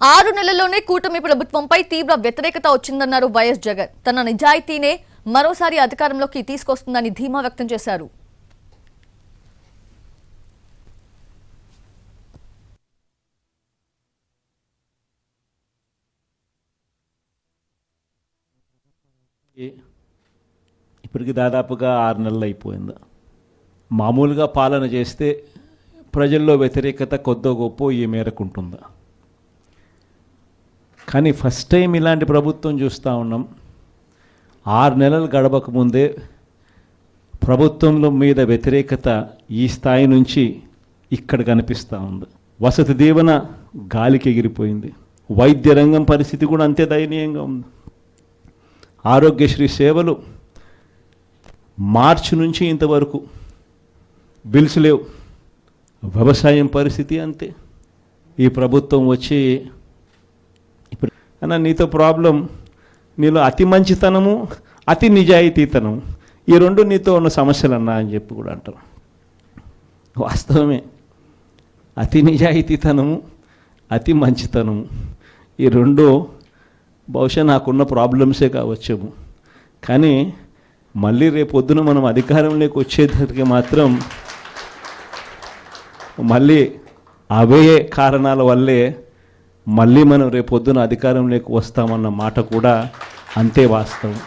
ఆరు నెలల్లోనే కూటమి ప్రభుత్వంపై తీవ్ర వ్యతిరేకత వచ్చిందన్నారు వైఎస్ జగన్. తన నిజాయితీనే మరోసారి అధికారంలోకి తీసుకొస్తుందని ధీమా వ్యక్తం చేశారు. ఇప్పటికి దాదాపుగా ఆరు నెలలు అయిపోయింది. మామూలుగా పాలన చేస్తే ప్రజల్లో వ్యతిరేకత కొద్దో గొప్ప ఈ మేరకు ఉంటుందా. కానీ ఫస్ట్ టైం ఇలాంటి ప్రభుత్వం చూస్తూ ఉన్నాం. ఆరు నెలలు గడపక ముందే ప్రభుత్వంలో మీద వ్యతిరేకత ఈ స్థాయి నుంచి ఇక్కడ కనిపిస్తూ ఉంది. వసతి దీవెన గాలికి ఎగిరిపోయింది. వైద్య రంగం పరిస్థితి కూడా అంతే దయనీయంగా ఉంది. ఆరోగ్యశ్రీ సేవలు మార్చి నుంచి ఇంతవరకు బిల్స్ లేవు. వ్యవసాయం పరిస్థితి అంతే. ఈ ప్రభుత్వం వచ్చి అన్న నీతో ప్రాబ్లం నీలో అతి మంచితనము అతి నిజాయితీతనం ఈ రెండు నీతో ఉన్న సమస్యలు అన్నా అని చెప్పి కూడా అంటారు వాస్తవమే. అతి నిజాయితీతనము అతి మంచితనము ఈ రెండు బహుశా నాకున్న ప్రాబ్లమ్సే కావచ్చేమో. కానీ మళ్ళీ రేపొద్దున మనం అధికారంలోకి వచ్చేసరికి మాత్రం మళ్ళీ అవే కారణాల వల్లే మళ్ళీ మనం రేపు పొద్దున అధికారంలోకి వస్తామన్న మాట కూడా అంతే వాస్తవం.